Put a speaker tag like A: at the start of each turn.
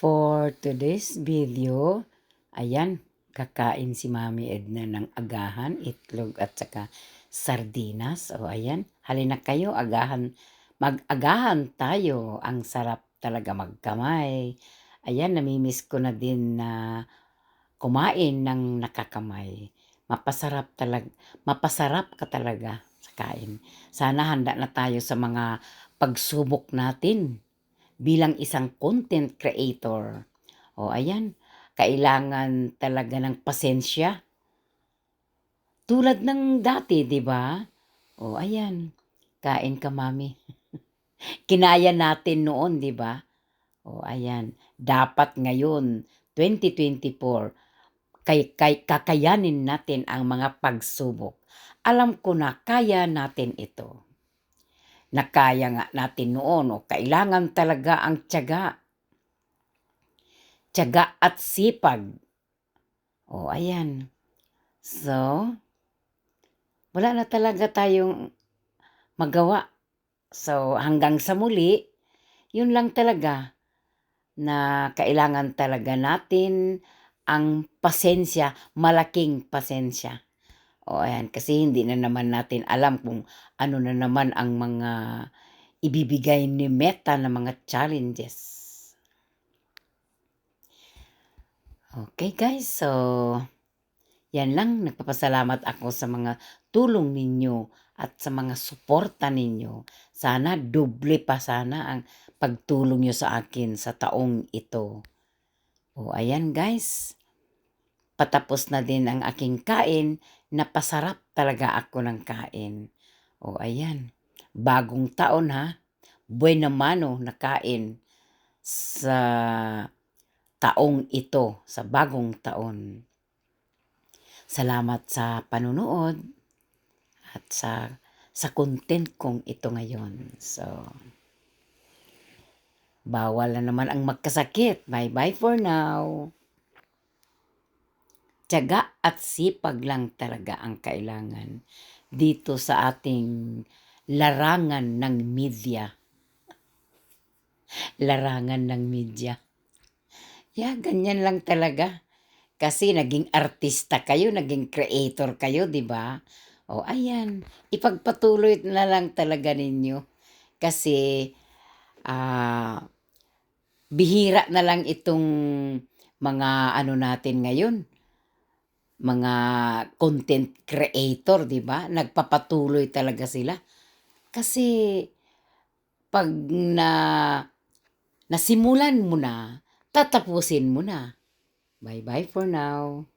A: For today's video, ayan, kakain si Mami Edna ng agahan, itlog at saka sardinas. O ayan, halina kayo, agahan, mag-agahan tayo. Ang sarap talaga magkamay. Ayan, namimiss ko na din na kumain ng nakakamay. Mapasarap talaga, mapasarap ka talaga sa kain. Sana handa na tayo sa mga pagsubok natin bilang isang content creator. O ayan, kailangan talaga ng pasensya. Tulad ng dati, di ba? O ayan, kain ka mami. Kinaya natin noon, di ba? O ayan, dapat ngayon, 2024, kay, kay kakayanin natin ang mga pagsubok. Alam ko na kaya natin ito na kaya nga natin noon o kailangan talaga ang tiyaga. Tiyaga at sipag. O ayan. So, wala na talaga tayong magawa. So, hanggang sa muli, yun lang talaga na kailangan talaga natin ang pasensya, malaking pasensya. O ayan, kasi hindi na naman natin alam kung ano na naman ang mga ibibigay ni Meta na mga challenges. Okay guys, so yan lang. Nagpapasalamat ako sa mga tulong ninyo at sa mga suporta ninyo. Sana doble pa sana ang pagtulong nyo sa akin sa taong ito. O ayan guys, patapos na din ang aking kain. Napasarap talaga ako ng kain. O ayan, bagong taon ha. Buena mano na kain sa taong ito, sa bagong taon. Salamat sa panunood at sa sa content kong ito ngayon. So, bawal na naman ang magkasakit. Bye-bye for now. Tiyaga at sipag lang talaga ang kailangan dito sa ating larangan ng media. Larangan ng media. Yeah, ganyan lang talaga. Kasi naging artista kayo, naging creator kayo, di ba? O ayan, ipagpatuloy na lang talaga ninyo. Kasi ah bihira na lang itong mga ano natin ngayon. Mga content creator, di ba? Nagpapatuloy talaga sila. Kasi pag na nasimulan mo na, tatapusin mo na. Bye-bye for now.